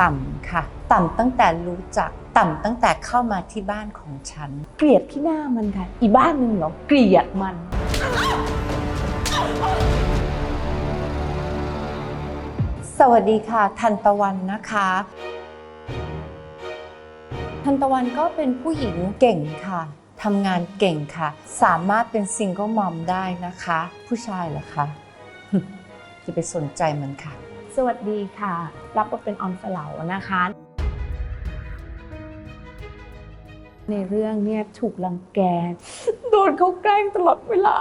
ต่ำค่ะ ต่ำตั้งแต่รู้จักต่ำตั้งแต่เข้ามาที่บ้านของฉัน เกลียดที่หน้ามันค่ะ อีบ้านหนึ่งเหรอเกลียดมัน สวัสดีค่ะ ทันตะวันนะคะ ทันตะวันก็เป็นผู้หญิงเก่งค่ะทำงานเก่งค่ะ สามารถเป็นซิงเกิลมอมได้นะคะ ผู้ชายเหรอคะจะไปสนใจมันค่ะ สวัสดีค่ะ รับบทเป็นออมสเลานะคะ ในเรื่องเนี่ยถูกรังแก โดนเขาแกล้งตลอดเวลา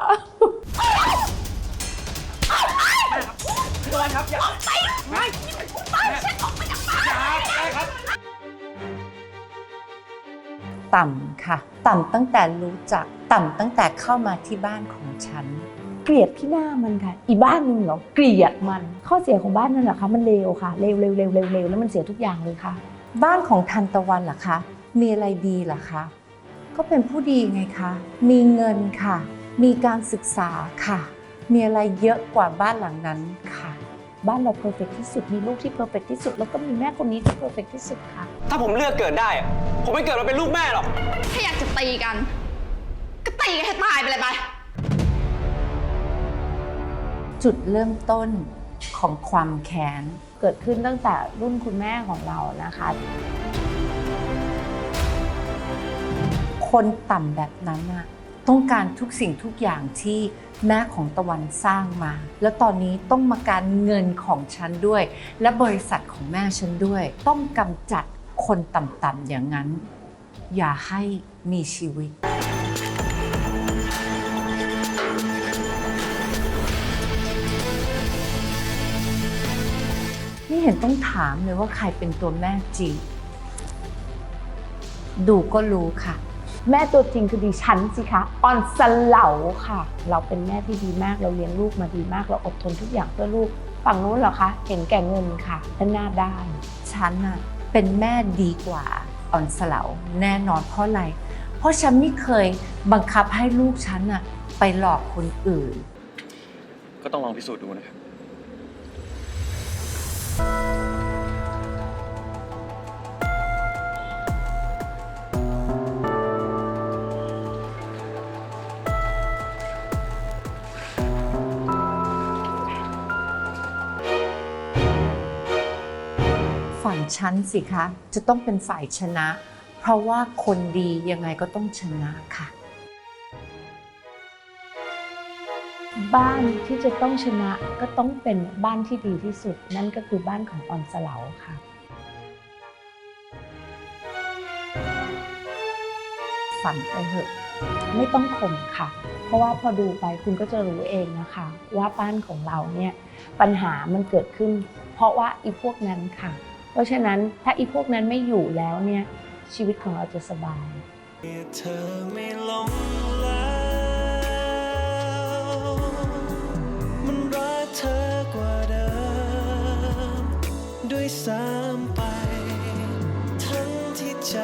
ต่ำค่ะ ต่ำตั้งแต่รู้จัก ต่ำตั้งแต่เข้ามาที่บ้านของฉัน เกลียดที่หน้ามันค่ะ อีบ้านหนึ่งเหรอเกลียดมัน ข้อเสียของบ้านนั่นแหละคะมันเลวค่ะเลวเลวเลวเลวเลวแล้วมันเสียทุกอย่างเลยค่ะ บ้านของทันตะวันเหรอคะ มีอะไรดีเหรอคะ ก็เป็นผู้ดีไงคะ มีเงินค่ะ มีการศึกษาค่ะ มีอะไรเยอะกว่าบ้านหลังนั้นค่ะ บ้านเราเพอร์เฟกที่สุดมีลูกที่เพอร์เฟกที่สุด แล้วก็มีแม่คนนี้ที่เพอร์เฟกที่สุดค่ะ ถ้าผมเลือกเกิดได้อะผมไม่เกิดมาเป็นลูกแม่หรอก ถ้าอยากจะตีกัน ก็ตีกันให้ตายไปเลยไป จุดเริ่มต้นของความแค้นเกิดขึ้นตั้งแต่รุ่นคุณแม่ของเรานะคะ คนต่ำแบบนั้นน่ะต้องการทุกสิ่งทุกอย่างที่แม่ของตะวันสร้างมา แล้วตอนนี้ต้องมาการเงินของฉันด้วย และบริษัทของแม่ฉันด้วย ต้องกำจัดคนต่ำๆอย่างนั้น อย่าให้มีชีวิต นี่เห็นต้องถามเลยว่าใครเป็นตัวแม่จริง ดูก็รู้ค่ะ แม่ตัวจริงคือดิฉันสิคะออนสเหลาค่ะ เราเป็นแม่ที่ดีมากเราเลี้ยงลูกมาดีมาก เราอดทนทุกอย่างเพื่อลูก ฝั่งนู้นเหรอคะเห็นแก่เงินค่ะและหน้าด้านฉันน่ะเป็นแม่ดีกว่าอ่อนสลาวแน่นอนเพราะอะไร เพราะฉันไม่เคยบังคับให้ลูกฉันน่ะไปหลอกคนอื่น ก็ต้องลองพิสูจน์ดูนะครับ ฝั่งฉันสิคะ จะต้องเป็นฝ่ายชนะ เพราะว่าคนดียังไงก็ต้องชนะค่ะ บ้านที่จะต้องชนะก็ต้องเป็นบ้านที่ดีที่สุด นั่นก็คือบ้านของออนสเหลาค่ะ ฝันไปเถอะไม่ต้องข่มค่ะ เพราะว่าพอดูไปคุณก็จะรู้เองนะคะ ว่าบ้านของเราเนี่ยปัญหามันเกิดขึ้น เพราะว่าอีพวกนั้นค่ะ เพราะฉะนั้นถ้าอีพวกนั้นไม่อยู่แล้วเนี่ยชีวิตของเราจะสบายเธอไม่ลงแล้วมันรักเธอกว่าเดิมด้วยซ้ำไป ทั้งที่ใจ